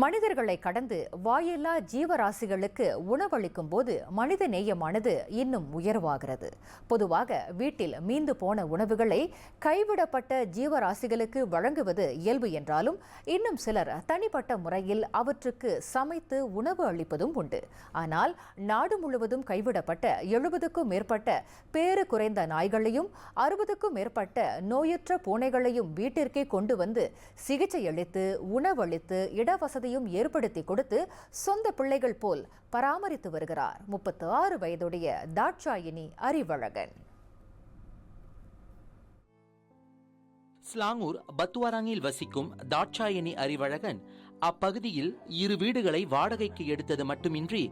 மனிதர்களை கடந்து வாயில்லா ஜீவராசிகளுக்கு உணவளிக்கும் போது மனித நேயமானது இன்னும் உயர்வாகிறது. பொதுவாக வீட்டில் மீந்து போன உணவுகளை கைவிடப்பட்ட ஜீவராசிகளுக்கு வழங்குவது இயல்பு என்றாலும் இன்னும் சிலர் தனிப்பட்ட முறையில் அவற்றுக்கு சமைத்து உணவு அளிப்பதும் உண்டு. ஆனால் நாடு முழுவதும் கைவிடப்பட்ட எழுபதுக்கும் மேற்பட்ட பேறு குறைந்த நாய்களையும் அறுபதுக்கும் மேற்பட்ட நோயற்ற பூனைகளையும் வீட்டிற்கே கொண்டு வந்து சிகிச்சை அளித்து உணவளித்து வசதியும் ஏற்படுத்தி கொடுத்து சொந்த பிள்ளைகள் போல் பராமரித்து வருகிறார். முப்பத்து ஆறு வயதுடைய தாட்சாயினி அறிவழகன் ஸ்லாங்கூர் பத்துவாராங்கில் வசிக்கும் தாட்சாயணி அறிவழகன் அப்பகுதியில் இரு வீடுகளை வாடகைக்கு எடுத்தது மட்டுமின்றி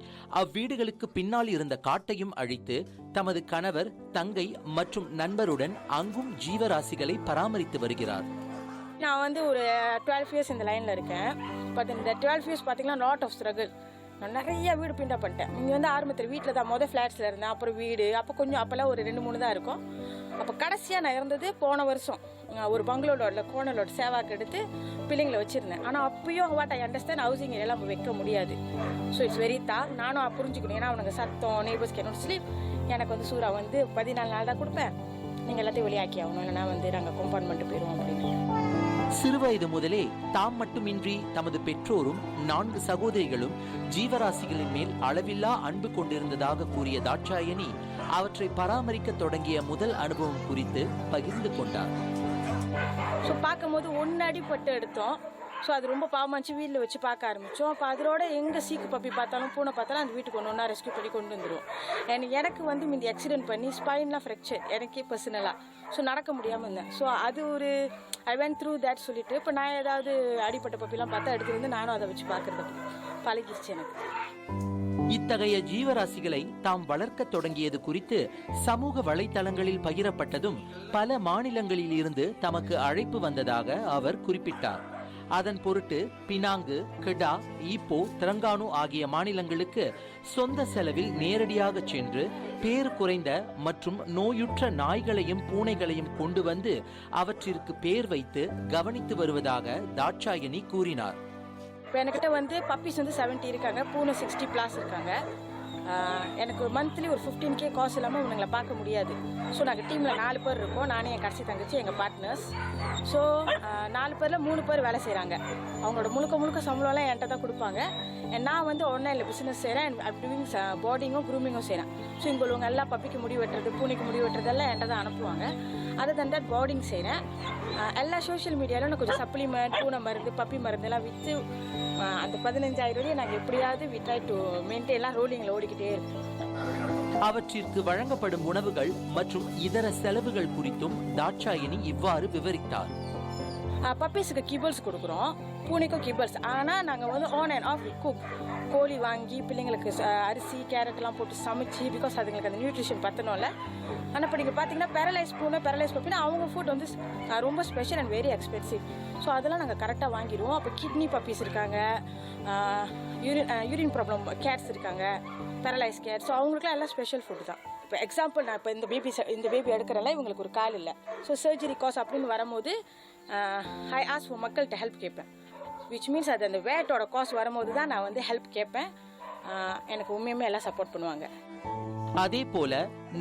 அவ்வீடுகளுக்கு பின்னால் இருந்த காட்டையும் அழித்து தமது கணவர் தங்கை மற்றும் நண்பருடன் அங்கும் ஜீவராசிகளை பராமரித்து வருகிறார். நான் வந்து ஒரு டுவெல் இயர்ஸ் இந்த லைனில் இருக்கேன். பட் இந்த டுவெல் இயர்ஸ் பார்த்தீங்கன்னா லாட் ஆஃப் ஸ்ட்ரகிள் நான் நிறைய வீடு பிண்டா பண்ணிட்டேன். இங்கே வந்து ஆரம்பத்தில் வீட்டில் தான் மொதல் ஃப்ளாட்ஸில் இருந்தேன். அப்புறம் வீடு. அப்போ கொஞ்சம் அப்போல்லாம் ஒரு ரெண்டு மூணு தான் இருக்கும். அப்போ கடைசியாக நான் இருந்தது போன வருஷம். ஒரு பங்களூரோட கோணலோட சேவாக்கு எடுத்து பிள்ளைங்களை வச்சுருந்தேன். ஆனால் அப்பயும் வாட் ஐ அண்டர்ஸ்டாண்ட் ஹவுசிங் எல்லாம் வைக்க முடியாது. ஸோ இட்ஸ் வெரி தா. நானும் புரிஞ்சுக்கணும். ஏன்னா அவனுக்கு சத்தம் நெய்பர்ஸ் கேனோட ஸ்லீப் எனக்கு வந்து சூறா வந்து பதினாலு நாள் தான் கொடுப்பேன். நீங்கள் எல்லாத்தையும் வெளியாக்கி ஆகணும். இல்லைனா வந்து நாங்கள் கம்பார்ட்மெண்ட்டு போயிடுவோம் அப்படின்னு. சிறுவயது முதலே தாம் மட்டுமின்றி தமது பெற்றோரும் நான்கு சகோதரிகளும் ஜீவராசிகளின் மேல் அளவில்லா அன்பு கொண்டிருந்ததாக கூறிய தாட்சாயணி அவற்றை பராமரிக்க தொடங்கிய முதல் அனுபவம் குறித்து பகிர்ந்து கொண்டார். ஸோ பார்க்கும்போது ஒன்று அடிப்பட்டு எடுத்தோம். ஸோ அது ரொம்ப பாவமாச்சு வீட்டில் வச்சு பார்க்க ஆரம்பித்தோம் அப்போ அதோட எங்கே சீக்கு பப்பி பார்த்தாலும் பூனை பார்த்தாலும் அந்த வீட்டுக்கு ஒன்று ஒன்றா ரெஸ்க்யூ பண்ணி கொண்டு வந்துடும் எனக்கு எனக்கு வந்து இந்த ஆக்சிடென்ட் பண்ணி ஸ்பைன்லாம் ஃப்ராக்சர் எனக்கே பர்சனலாக ஸோ நடக்க முடியாமல் இருந்தேன். ஸோ அது ஒரு ஐ வென் த்ரூ தேட் சொல்லிட்டு இப்போ நான் ஏதாவது அடிப்பட்ட பப்பிலாம் பார்த்தா எடுத்து வந்து நானும் அதை வச்சு பார்க்குறது பழகிருச்சு எனக்கு. இத்தகைய ஜீவராசிகளை தாம் வளர்க்க தொடங்கியது குறித்து சமூக வலைத்தளங்களில் பகிரப்பட்டதும் பல மாநிலங்களில் இருந்து தமக்கு அழைப்பு வந்ததாக அவர் குறிப்பிட்டார். அதன் பொருட்டு பினாங்கு கெடா ஈப்போ திரங்கானு ஆகிய மாநிலங்களுக்கு சொந்த செலவில் நேரடியாக சென்று பேர் குறைந்த மற்றும் நோயுற்ற நாய்களையும் பூனைகளையும் கொண்டு வந்து அவற்றிற்கு பேர் வைத்து கவனித்து வருவதாக தாட்சாயணி கூறினார். இப்போ என்கிட்ட வந்து பப்பீஸ் வந்து 70 இருக்காங்க பூனை சிக்ஸ்டி ப்ளாஸ் இருக்காங்க. எனக்கு மந்த்லி ஒரு ஃபிஃப்டீன் கே காசு இல்லாமல் இவங்களை பார்க்க முடியாது. ஸோ நாங்கள் டீமில் நாலு பேர் இருக்கோம். நானே என் கடைசி தங்கச்சி எங்கள் பார்ட்னர்ஸ் ஸோ நாலு பேரில் மூணு பேர் வேலை செய்கிறாங்க அவங்களோட முழுக்க முழுக்க சம்பளம்லாம் என்கிட்ட தான் கொடுப்பாங்க. நான் வந்து ஆன்லைனில் பிஸ்னஸ் செய்கிறேன் டூயிங் பாடிங்கும் க்ரூமிங்கும் செய்கிறேன் ஸோ இங்கே உள்ளவங்க எல்லாம் பப்பிக்கு முடி வெட்டுறது பூனைக்கு முடி வெட்டுறதெல்லாம் என்கிட்ட தான் அனுப்புவாங்க. அதை தன் தட் பாடிங் செய்கிறேன் எல்லா சோஷியல் மீடியாவிலும் நான் கொஞ்சம் சப்ளிமெண்ட் பூனை மருந்து பப்பி மருந்து எல்லாம் விற்று அந்த பதினஞ்சாயிரம் ரூபாய் நாங்கள் எப்படியாவது வி ட்ரை டு மெயின்டைன்லாம் ரோலிங்கில் ஓடிக்கிட்டு இருக்கோம் அவற்றிற்கு வழங்கப்படும் உணவுகள் மற்றும் இதர செலவுகள் குறித்தும் தாட்சாயணி இவ்வாறு விவரித்தார். பப்பீஸுக்கு கிபிள்ஸ் கொடுக்குறோம். பூனைக்கும் கிபிள்ஸ் ஆனால் நாங்கள் வந்து ஆன் அண்ட் ஆஃப் குக் கோழி வாங்கி பிள்ளைங்களுக்கு அரிசி கேரட்லாம் போட்டு சமைச்சு பிகாஸ் அதுங்களுக்கு அந்த நியூட்ரிஷன் பற்றணும்ல ஆனால் இப்போ நீங்கள் பார்த்தீங்கன்னா பேரலைஸ் பூனை பேரலைஸ் பப்பினா அவங்க ஃபுட் வந்து ரொம்ப special and very expensive so அதெல்லாம் நாங்கள் கரெக்டாக வாங்கிடுவோம். அப்போ கிட்னி பப்பீஸ் இருக்காங்க. யூரின் யூரின் ப்ராப்ளம் கேட்ஸ் இருக்காங்க. பேரலைஸ் கேர் ஸோ அவங்களுக்குலாம் எல்லாம் ஸ்பெஷல் ஃபுட் தான். இப்போ எக்ஸாம்பிள் நான் இப்போ இந்த பேபி இந்த பேபி எடுக்கிறனால இவங்களுக்கு ஒரு கால் இல்லை. ஸோ சர்ஜரி காஸ் அப்படின்னு வரும்போது ஐ ஆஸ் ஃபார் மக்கள்கிட்ட ஹெல்ப் கேட்பேன். விச் மீன்ஸ் அது அந்த வேட்டோட காஸ் வரும்போது தான் நான் வந்து ஹெல்ப் கேட்பேன். எனக்கு உண்மையுமே எல்லாம் சப்போர்ட் பண்ணுவாங்க. அதே போல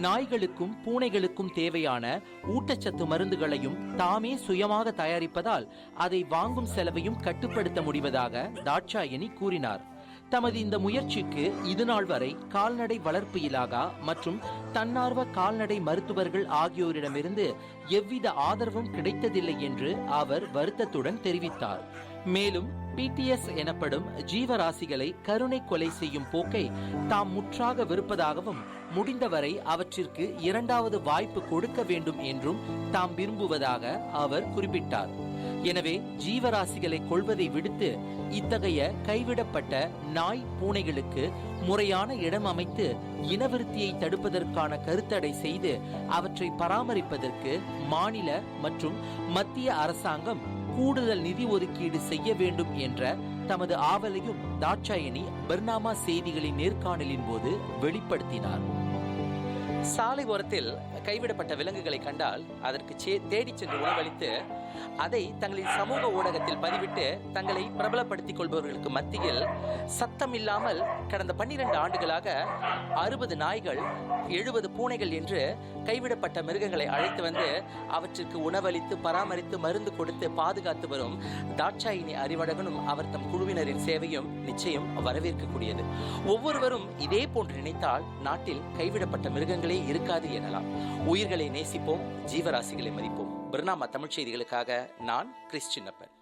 நாய்களுக்கும் பூனைகளுக்கும் தேவையான ஊட்டச்சத்து மருந்துகளையும் தாமே சுயமாக தயாரிப்பதால் அதை வாங்கும் செலவையும் கட்டுப்படுத்த முடிவதாக தாட்சாயணி கூறினார். தமது இந்த முயற்சிக்கு இதுநாள் வரை கால்நடை வளர்ப்பு இலாகா மற்றும் தன்னார்வ கால்நடை மருத்துவர்கள் ஆகியோரிடமிருந்து எவ்வித ஆதரவும் கிடைத்ததில்லை என்று அவர் வருத்தத்துடன் தெரிவித்தார். மேலும் பிடிஎஸ் எனப்படும் ஜீவராசிகளை கருணை கொலை செய்யும் போக்கை தாம் முற்றாக வெறுப்பதாகவும் முடிந்தவரை அவற்றிற்கு இரண்டாவது வாய்ப்பு கொடுக்க வேண்டும் என்றும் தாம் விரும்புவதாக அவர் குறிப்பிட்டார். எனவே ஜீவராசிகளை கொள்வதை விடுத்து இத்தகைய கைவிடப்பட்ட நாய் பூனைகளுக்கு முறையான இடம் அமைத்து இனவிருத்தியை தடுப்பதற்கான கருத்தடை செய்து அவற்றை பராமரிப்பதற்கு மாநில மற்றும் மத்திய அரசாங்கம் கூடுதல் நிதி ஒதுக்கீடு செய்ய வேண்டும் என்ற தமது ஆவலையும் தாட்சாயணி பர்னாமா செய்திகளின் நேர்காணலின் போது வெளிப்படுத்தினார். சாலை ஓரத்தில் கைவிடப்பட்ட விலங்குகளை கண்டால் அதற்கு தேடிச் சென்று உணவளித்து அதை தங்களின் சமூக ஊடகத்தில் பதிவிட்டு தங்களை பிரபலப்படுத்திக் கொள்பவர்களுக்கு மத்தியில் சத்தம் இல்லாமல் கடந்த பன்னிரண்டு ஆண்டுகளாக அறுபது நாய்கள் எழுபது பூனைகள் என்று கைவிடப்பட்ட மிருகங்களை அழைத்து வந்து அவற்றிற்கு உணவளித்து பராமரித்து மருந்து கொடுத்து பாதுகாத்து வரும் தாட்சாயினி அறிவழகனும் அவர் தம் குழுவினரின் சேவையும் நிச்சயம் வரவேற்கக்கூடியது. ஒவ்வொருவரும் இதே போன்று நினைத்தால் நாட்டில் கைவிடப்பட்ட மிருகங்களே இருக்காது எனலாம். உயிர்களை நேசிப்போம் ஜீவராசிகளை மதிப்போம். பிரணாமா தமிழ் செய்திகளுக்காக நான் கிறிஸ்டின்ப்பன்